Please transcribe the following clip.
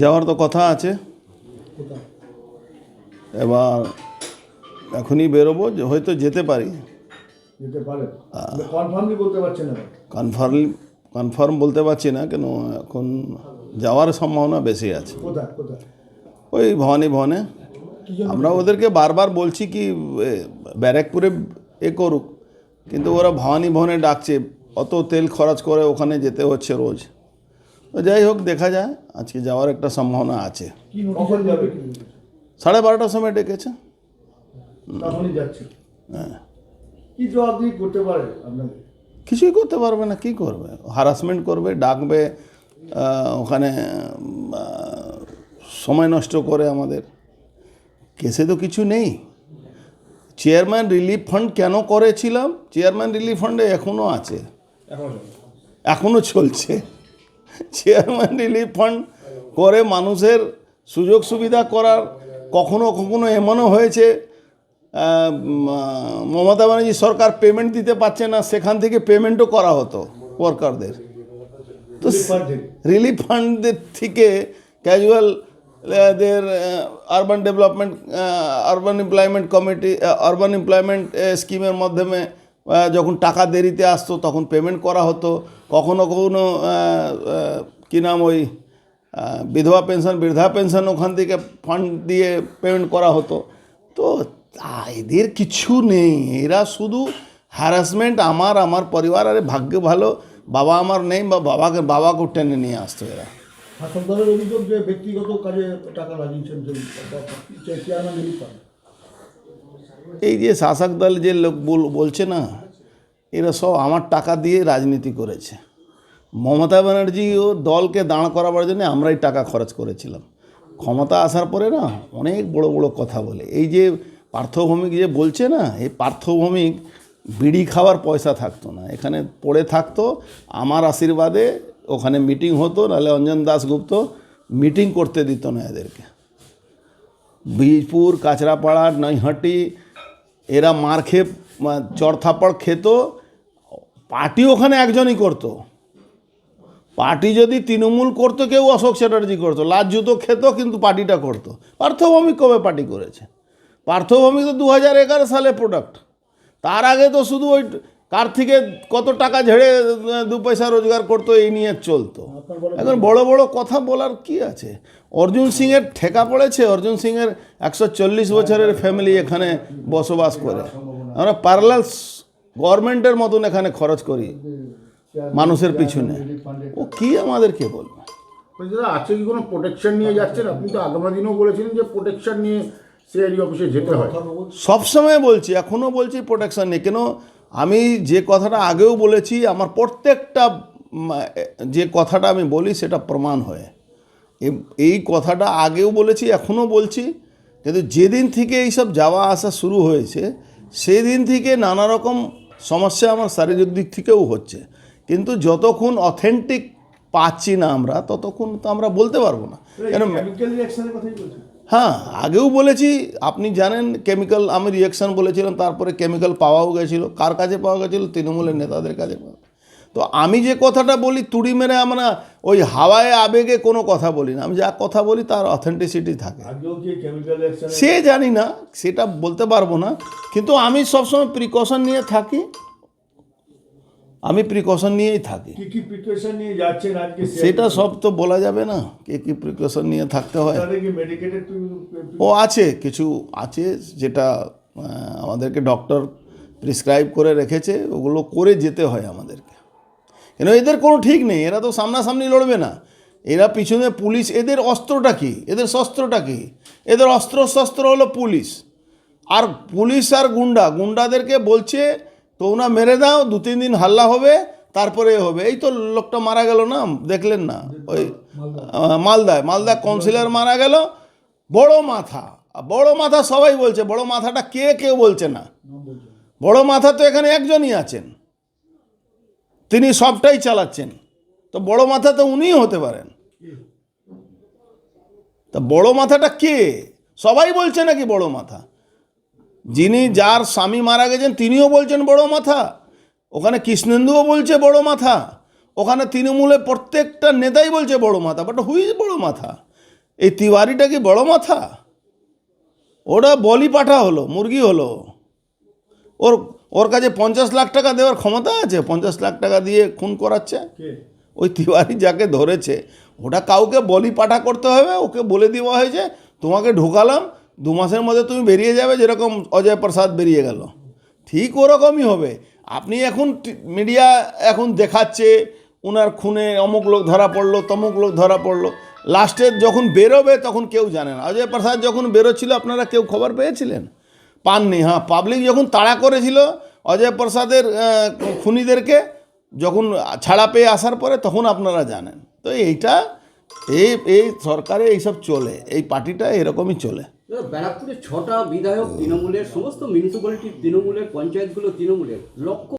যাওয়ার তো কথা আছে। এবার এখনই বেরোবো যে হয়তো যেতে পারি। কনফার্মলি বলতে পারছেন না। কনফার্ম কনফার্ম বলতে পারছি না কেন এখন যাওয়ার সম্ভাবনা বেশি আছে। ওই ভবানী ভবনে। আমরা ওদেরকে বারবার বলছি কি ব্যারাকপুরে এ করুক। কিন্তু ওরা ভবানী ভবনে ডাকছে অত তেল খরচ করে ওখানে যেতে হচ্ছে রোজ। তো যাই হোক দেখা যায়। আজকে যাওয়ার একটা সম্ভাবনা আছে। সাড়ে বারোটার সময় ডেকেছে। হ্যাঁ। কিছুই করতে পারবে না কি করবে? হারাসমেন্ট করবে ডাকবে ওখানে সময় নষ্ট করে আমাদের। কেসে তো কিছু নেই। চেয়ারম্যান রিলিফ ফান্ড কেন করেছিলাম? চেয়ারম্যান রিলিফ ফান্ডে এখনও আছে। এখনও চলছে। চেয়ারম্যান রিলিফ ফান্ড করে মানুষের সুযোগ সুবিধা করার কখনো কখনো এমনও হয়েছে মমতা ব্যানার্জি সরকার পেমেন্ট দিতে পারছে না সেখান থেকে পেমেন্টও করা হতো ওয়ার্কারদের তো। রিলিফ ফান্ডদের থেকে ক্যাজুয়াল দের urban development urban employment committee urban employment স্কিমের মাধ্যমে যখন টাকা দেরিতে আসতো তখন পেমেন্ট করা হতো কখনো কখনো কী নাম ওই বিধবা পেনশন বৃদ্ধা পেনশন ওখান থেকে ফান্ড দিয়ে পেমেন্ট করা হতো তো এদের কিছু নেই এরা শুধু হ্যারাসমেন্ট আমার আমার পরিবার আরে ভাগ্য ভালো বাবা আমার নেই বা বাবাকে বাবাকে টেনে নিয়ে আসতো এরা শাসক দলের অভিযোগ যে ব্যক্তিগত কাজে টাকা লাগিয়েছেন এই যে শাসক দল যে লোক বল- বলছে না, এরা সব আমার টাকা দিয়ে রাজনীতি করেছে। মমতা ব্যানার্জি ও দলকে দাঁড় করাবার জন্য আমরাই টাকা খরচ করেছিলাম। ক্ষমতা আসার পরে না অনেক বড় বড় কথা বলে। এই যে পার্থভৌমিক যে বলছে না, এই পার্থভৌমিক বিড়ি খাওয়ার পয়সা থাকতো না। এখানে পড়ে থাকতো, আমার আশীর্বাদে ওখানে মিটিং হতো, নাহলে অঞ্জন দাসগুপ্ত মিটিং করতে দিত না এদেরকে। বীজপুর কাঁচরাপাড়া, নৈহাটি এরা মার খেয়ে চড়থাপড় খেত। পার্টি ওখানে একজনই করতো। পার্টি যদি তৃণমূল করতো, কেউ অশোক চ্যাটার্জি করতো। লাজ জুতো খেত, কিন্তু পার্টিটা করতো। পার্থভৌমিক কবে পার্টি করেছে? পার্থভৌমিক তো দু হাজার এগারো সালে প্রোডাক্ট তার আগে তো শুধু ওই কার থেকে কত টাকা ঝেড়ে দু পয়সা রোজগার করতো এই নিয়ে চলতো। এখন বড় বড় কথা বলার কি আছে? অর্জুন সিংয়ের ঠেকা পড়েছে অর্জুন সিংয়ের একশো চল্লিশ বছরের ফ্যামিলি এখানে বসবাস করে। আমরা প্যারালাল গভর্নমেন্টের মতন এখানে খরচ করি মানুষের পিছনে। ও কি আমাদেরকে বলবে দাদা আজকে কি কোনো প্রোটেকশন নিয়ে যাচ্ছেন? আপনি তো আগামী দিনেও বলেছিলেন যে প্রোটেকশন নিয়ে সিআইডি অফিসে যেতে হয়। সবসময় বলছি এখনও বলছি প্রোটেকশন নেই। কেন? আমি যে কথাটা আগেও বলেছি আমার প্রত্যেকটা যে কথাটা আমি বলি সেটা প্রমাণ হয়। এই কথাটা আগেও বলেছি এখনও বলছি। কিন্তু যেদিন থেকে এইসব যাওয়া আসা শুরু হয়েছে সেদিন থেকে নানা রকম সমস্যা আমার শারীরিক দিক থেকেও হচ্ছে। কিন্তু যতক্ষণ অথেন্টিক পাচ্ছি না আমরা ততক্ষণ তো আমরা বলতে পারব না। কেন হ্যাঁ আগেও বলেছি আপনি জানেন কেমিক্যাল আমি রিয়াকশান বলেছিলাম তারপরে কেমিক্যাল পাওয়াও গেছিল কার কাছে পাওয়া গেছিল? তৃণমূলের নেতাদের কাছে পাওয়া তো আমি যে কথাটা বলি তুড়ি মেরে আমরা ওই হাওয়ায় আবেগে কোনো কথা বলি না আমি যা কথা বলি তার অথেন্টিসিটি থাকে। সে জানি না সেটা বলতে পারব না কিন্তু আমি সবসময় প্রিকশন নিয়ে থাকি। আমি প্রিকশন নিয়েই থাকি। কি কি প্রিপারেশন নিয়ে যাচ্ছেন আজকে সেটা সব তো বলা যাবে না কে কী প্রিকশন নিয়ে থাকতে হয়। ও আছে কিছু আছে যেটা আমাদেরকে ডক্টর প্রিসক্রাইব করে রেখেছে ওগুলো করে যেতে হয় আমাদেরকে। কেন এদের কোনো ঠিক নেই এরা তো সামনাসামনি লড়বে না। এরা পিছনে পুলিশ এদের অস্ত্রটা কি? এদের শস্ত্রটা কি? এদের অস্ত্র শস্ত্র হলো পুলিশ। আর পুলিশ আর গুন্ডা গুন্ডাদেরকে বলছে তোমরা মেরে দাও, দু, তিন দিন হাল্লা হবে, তারপরে হবে। এই তো লোকটা মারা গেল না, দেখলেন না। ওই মালদায়। মালদা কাউন্সিলর মারা গেল। বড় মাথা। বড় মাথা সবাই বলছে, বড় মাথাটা কে, কেউ বলছে না। বড় মাথা তো এখানে একজনই আছেন। তিনি সবটাই চালাচ্ছেন। তো বড় মাথা তো উনিই হতে পারেন। তা বড় মাথাটা কে? সবাই বলছে নাকি বড় মাথা? যিনি যার স্বামী মারা গেছেন তিনিও বলছেন বড় মাথা। ওখানে কৃষ্ণেন্দুও বলছে বড় মাথা। ওখানে তৃণমূলের প্রত্যেকটা নেতাই বলছে বড় মাথা। বাট হুই বড় মাথা? এই তিওয়ারিটা কি বড় মাথা? ওটা বলি পাঠা হলো মুরগি হলো। ওর ওর কাছে পঞ্চাশ লাখ টাকা দেওয়ার ক্ষমতা আছে। পঞ্চাশ লাখ টাকা দিয়ে খুন করাচ্ছে। ওই তিওয়ারি যাকে ধরেছে। ওটা কাউকে বলি পাঠা করতে হবে ওকে বলে দেওয়া হয়েছে তোমাকে ঢোকালাম দু মাসের মধ্যে তুমি বেরিয়ে যাবে যেরকম অজয় প্রসাদ বেরিয়ে গেল। ঠিক ওরকমই হবে। আপনি এখন মিডিয়া এখন দেখাচ্ছে ওনার খুনে অমুক লোক ধরা পড়ল, তমুক লোক ধরা পড়ল। লাস্টে যখন বেরোবে তখন কেউ জানে না। অজয় প্রসাদ যখন বেরোচ্ছিল, আপনারা কেউ খবর পেয়েছিলেন? পাননি হ্যাঁ। পাবলিক যখন তাড়া করেছিল অজয় প্রসাদের খুনিদেরকে, যখন ছাড়া পেয়ে আসার পরে তখন আপনারা জানেন। তো এইটা, এই এই সরকারে এইসব চলে। এই পার্টিটা এরকমই চলে। ব্যারাকপুরে ছটা বিধায়ক তৃণমূলের সমস্ত মিউনিসিপ্যালিটির তৃণমূলের পঞ্চায়েতগুলো তৃণমূলের লক্ষ